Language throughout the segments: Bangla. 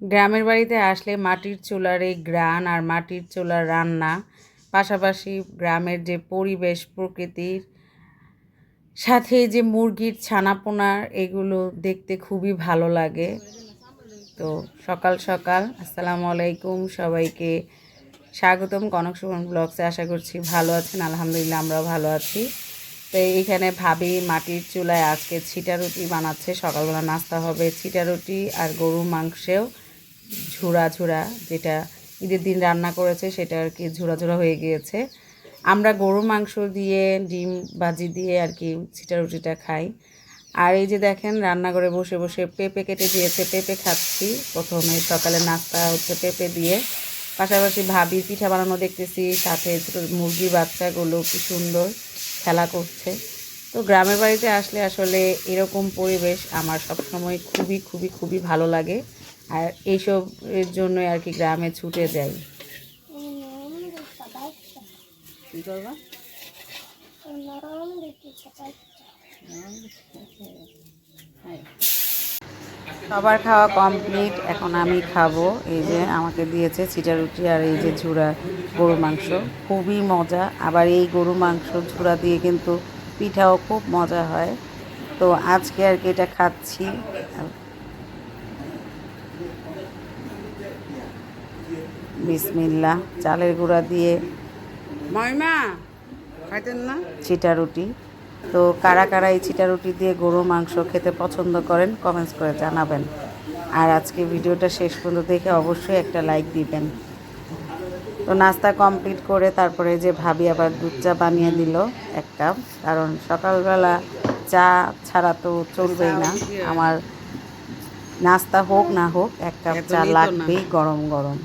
গ্রামের বাড়িতে আসলে মাটির চুলার এই গ্রান আর মাটির চুলার রান্না, পাশাপাশি গ্রামের যে পরিবেশ, প্রকৃতির সাথে যে মুরগির ছানাপোনার এগুলো দেখতে খুবই ভালো লাগে। তো সকাল সকাল, আসসালামু আলাইকুম সবাইকে। স্বাগতম কনক সুমন ব্লগসে, আশা করছি ভালো আছেন, আলহামদুলিল্লাহ আমরাও ভালো আছি। তো এইখানে ভাবি মাটির চুলায় আজকে ছিটা রুটি বানাচ্ছে। সকালবেলা নাস্তা হবে ছিটা রুটি আর গরুর মাংসেও ঝুরা ঝুরা যেটা ঈদের দিন রান্না করেছে সেটা আর কি ঝুরা ঝুরা হয়ে গিয়েছে। আমরা গরুর মাংস দিয়ে, ডিম ভাজি দিয়ে আর কি ছিটা রুটিটা খাই। আর এই যে দেখেন রান্নাঘরে বসে বসে পেঁপে কেটে দিয়েছে, পেঁপে খাচ্ছি। প্রথমে সকালে নাস্তা হচ্ছে পেঁপে দিয়ে। পাশাপাশি ভাবি পিঠা বানানো দেখতেছি, সাথে মুরগি বাচ্চাগুলো কি সুন্দর। খেলা করছে। তো গ্রামের বাড়িতে আসলে আসলে এরকম পরিবেশ আমার সবসময় খুবই খুবই খুবই ভালো লাগে। আর এইসব এর জন্যই আর কি গ্রামে ছুটে যাই। কী করবা? সবার খাওয়া কমপ্লিট এখন আমি খাব। এই যে আমাকে দিয়েছে চিটা রুটি আর এই যে ঝুড়া গরু মাংস। খুবই মজা। আবার এই গরু মাংস ঝুড়া দিয়ে কিন্তু পিঠাও খুব মজা হয়। তো আজকে আর কি এটা খাচ্ছি। বিসমিল্লা চালের গুঁড়া দিয়ে ময়মা খাইতেন না? চিটা রুটি। তো কারা কারা এই চিটা রুটি দিয়ে গরু মাংস খেতে পছন্দ করেন কমেন্টস করে জানাবেন। আর আজকে ভিডিওটা শেষ পর্যন্ত দেখে অবশ্যই একটা লাইক দিবেন। তো নাস্তা কমপ্লিট করে তারপরে যে ভাবি আবার দুধ চা বানিয়ে দিল এক কাপ। কারণ সকালবেলা চা ছাড়া তো চলবেই না। আমার নাস্তা হোক না হোক এক কাপ চা লাগবেই গরম গরম।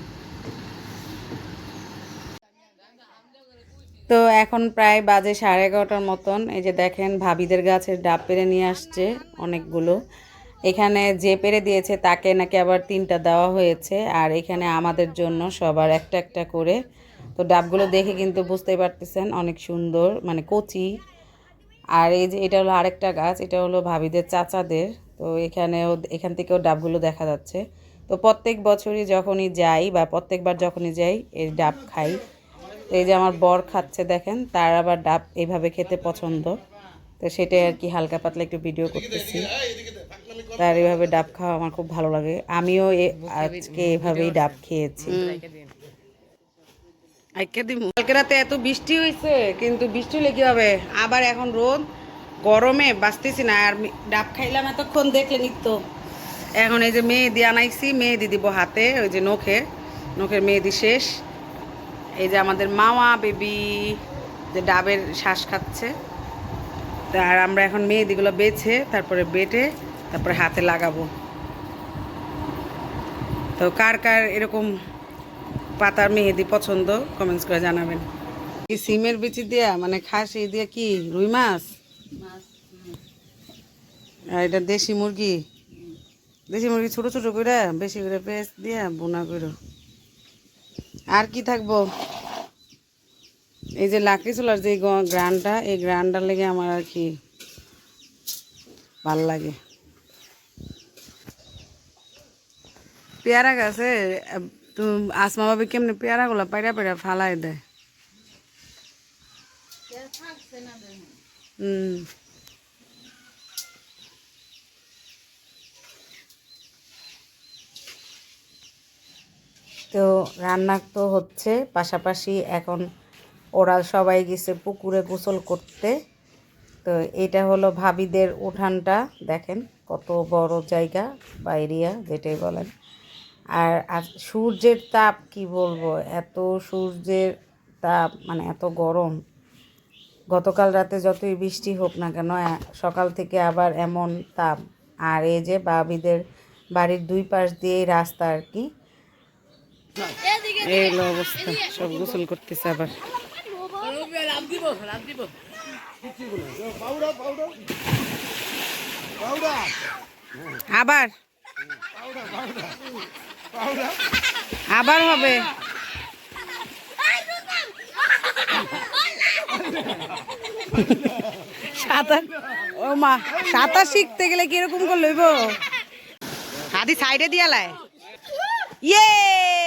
তো এখন প্রায় বাজে সাড়ে এগারোটার মতন। এই যে দেখেন, ভাবিদের গাছের ডাব পেরে নিয়ে আসছে অনেকগুলো। এখানে যে পেরে দিয়েছে তাকে নাকি আবার তিনটা দেওয়া হয়েছে। আর এখানে আমাদের জন্য সবার একটা একটা করে। তো ডাবগুলো দেখে কিন্তু বুঝতেই পারতেছেন অনেক সুন্দর মানে কচি। আর এই যে এটা হলো আরেকটা গাছ, এটা হলো ভাবিদের চাচাদের। তো এখানেও, এখান থেকেও ডাবগুলো দেখা যাচ্ছে। তো প্রত্যেক বছরই যখনই যাই বা প্রত্যেকবার যখনই যাই, এই ডাব খাই। তো এই যে আমার বর খাচ্ছে দেখেন তার আবার ডাব এইভাবে খেতে পছন্দ। তো সেটাই আর কি হালকা পাতলা একটু ভিডিও করতেছি। তার এইভাবে ডাব খাওয়া আমার খুব ভালো লাগে। আমিও আজকে এভাবেই ডাব খেয়েছি। কালকে রাতে এত বৃষ্টি হয়েছে কিন্তু বৃষ্টি হলে কি হবে? আবার এখন রোদ গরমে বাঁচতেছি না আর ডাব খাইলাম এতক্ষণ দেখলে নিত্য এখন এই যে মেহেদি আনাইছি মেহেদি দিব হাতে ওই যে নখে নখের মেহেদি শেষ। এই যে আমাদের মাওয়া বেবি যে ডাবের শ্বাস খাচ্ছে। আর আমরা এখন মেহেদিগুলো বেছে, তারপরে বেটে, তারপরে হাতে লাগাবো। তো কার কার এরকম পাতার মেহেদি পছন্দ কমেন্টস করে জানাবেন। কি সিমের বিচি দিয়া মানে খাস এই দিয়ে কি রুই মাছ? আর এটা দেশি মুরগি? দেশি মুরগি ছোট ছোট করে বেশি করে পেঁয়াজ দিয়া বোনা করে আর কি থাকব? এই যে লাকড়ি চুলার যে গ্রানটা এই গ্রানটার লেগে আমার আর কি ভালো লাগে। পেয়ারা গাছে তুমি আসমা ভাবে কেমনি পেয়ারাগুলো পাইরা পাইরা ফালাই দেয়? হুম তো রান্না তো হচ্ছে, পাশাপাশি এখন ওরা সবাই গেছে পুকুরে গোসল করতে। তো এটা হলো ভাবিদের উঠানটা, দেখেন কত বড় জায়গা বা এরিয়া যেটাই বলেন। আর সূর্যের তাপ কি বলব, এত সূর্যের তাপ মানে এত গরম। গতকাল রাতে যতই বৃষ্টি হোক না কেন সকাল থেকে আবার এমন তাপ। আর এই যে বাবিদের বাড়ির দুই পাশ দিয়েই রাস্তা আর কি এই অবস্থা সব গোসল করতেছে আবার। আবার? আবার হবে? সাঁতার? ও মা সাঁতার শিখতে গেলে কীরকম করে লইব? হাদি সাইডে দিয়া লাই। ইয়ে!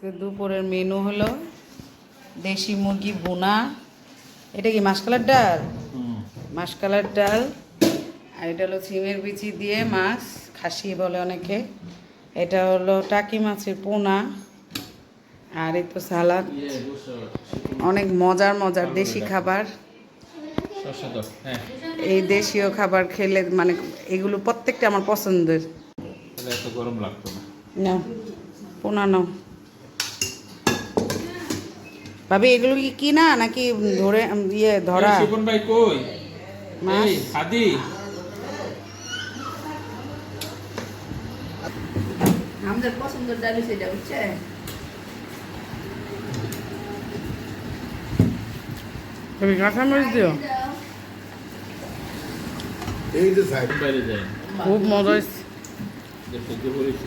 আজকে দুপুরের মেনু হলো দেশি মুরগি বোনা এটা কি মাসকালার ডাল? মাসকালার ডাল। আর এটা হলো ছিমের বিচি দিয়ে মাছ খাসি বলে অনেকে। এটা হলো টাকি মাছের পোনা। আর এই তো সালাদ। অনেক মজার মজার দেশি খাবার। হ্যাঁ। এই দেশীয় খাবার খেলে মানে এগুলো প্রত্যেকটা আমার পছন্দের। এত গরম লাগতো না। পোনা নাও ভাবি এগুলো কি কিনা নাকি ধরে ইয়ে ধরা? এই, ভাই কই? মাছ। এই হাদি আমাদের পছন্দের ডাল সেটা বুঝছে তুমি কাঁচামরিচ দিও? এই যে সাইড। বাইরে যাই খুব মজা হয়েছে। যে সহ্য করেছি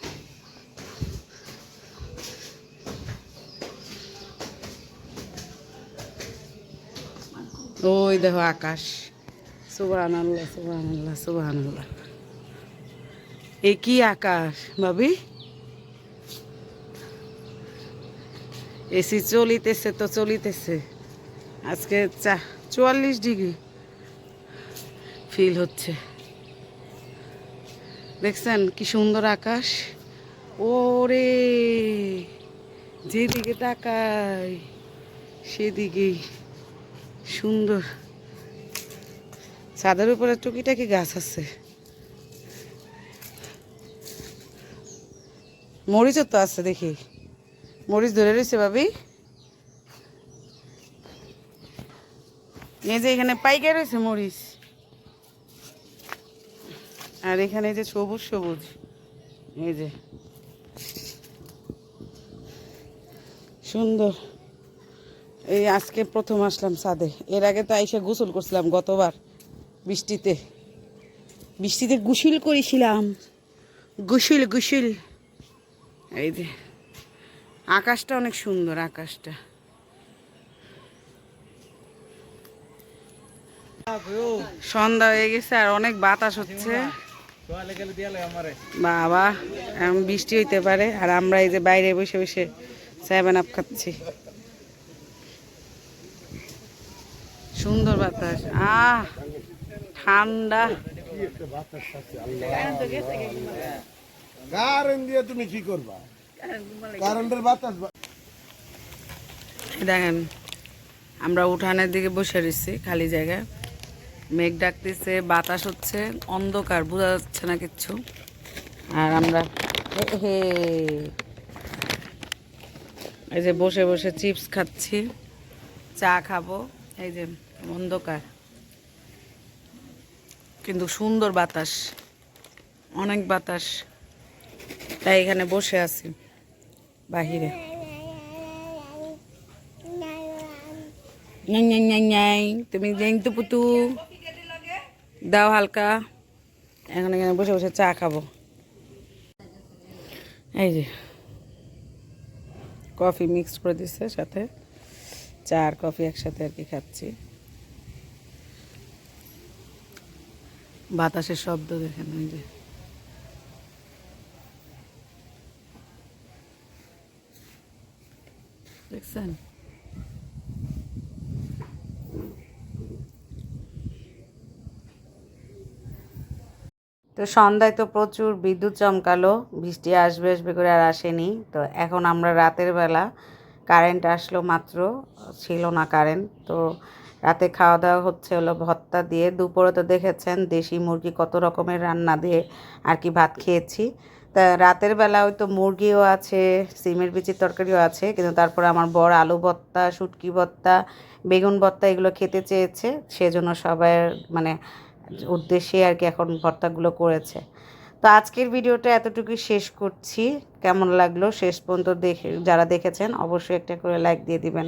ওই দেখো আকাশ। সুবাহান আল্লাহ সুবাহান আল্লাহ সুবাহান আল্লাহ এ কি আকাশ ভাবি? এসি চলিতেছে তো চলিতেছে। আজকে চা চুয়াল্লিশ ডিগ্রি। ফিল হচ্ছে। দেখছেন কি সুন্দর আকাশ? ওরে যেদিকে তাকাই সেদিকেই। সুন্দর। ছাদের উপরে টুকিটাকি গাছ আছে? মরিচও তো আছে দেখি। মরিচ ধরে রয়েছে ভাবি। এই যে এখানে পাইকে রয়েছে মরিচ। আর এখানে যে সবুজ সবুজ। এই যে। সুন্দর। এই আজকে প্রথম আসলাম ছাদে। এর আগে তো আইসা গোসল করছিলাম গতবার বৃষ্টিতে। বৃষ্টিতে গুসিল করেছিলাম। গুসিল গুসিল। এই যে আকাশটা অনেক সুন্দর আকাশটা। সন্ধ্যা হয়ে গেছে আর অনেক বাতাস হচ্ছে। বাবা বৃষ্টি হইতে পারে। আর আমরা এই যে বাইরে বসে বসে সেভেন আপ খাচ্ছি। সুন্দর বাতাস। আহ ঠান্ডা। কারেন্ট দিয়ে তুমি কি করবা? কারেন্টের বাতাস দেখেন আমরা উঠানের দিকে বসে রয়েছি খালি জায়গায়। মেঘ ডাকতেছে বাতাস হচ্ছে অন্ধকার বোঝা যাচ্ছে না কিচ্ছু আর আমরা হে। এই যে বসে বসে চিপস খাচ্ছি চা খাব এই যে অন্ধকার। কিন্তু সুন্দর বাতাস, অনেক বাতাস। তাই এখানে বসে আছি, বাহিরে। তুমি তো পুতু। দাও হালকা। এখন, এখানে বসে বসে চা খাব। এই যে, কফি মিক্স করে দিচ্ছে সাথে। চা আর কফি একসাথে আর কি খাচ্ছি। বাতাসের শব্দ দেখেন, ওই যে। দেখছেন? তো সন্ধ্যায় তো প্রচুর বিদ্যুৎ চমকালো, বৃষ্টি আসবে আসবে করে আর আসেনি। তো এখন আমরা রাতের বেলা কারেন্ট আসলো মাত্র, ছিল না কারেন্ট তো রাতে খাওয়া দাওয়া হচ্ছে হলো ভত্তা দিয়ে। দুপুরে তো দেখেছেন দেশি মুরগি কত রকমের রান্না দিয়ে আর কি ভাত খেয়েছি। তা রাতের বেলা ওই তো মুরগিও আছে, সিমের বিচির তরকারিও আছে, কিন্তু তারপরে আমার বড় আলু ভত্তা শুটকি ভত্তা বেগুন ভত্তা এগুলো খেতে চেয়েছে। সেজন্য সবাই মানে উদ্দেশ্যে আর কি এখন ভর্তাগুলো করেছে। তো আজকের ভিডিওটা এতটুকুই শেষ করছি। কেমন লাগল শেষ পর্যন্ত দেখে, যারা দেখেছেন অবশ্যই একটা করে লাইক দিয়ে দিবেন।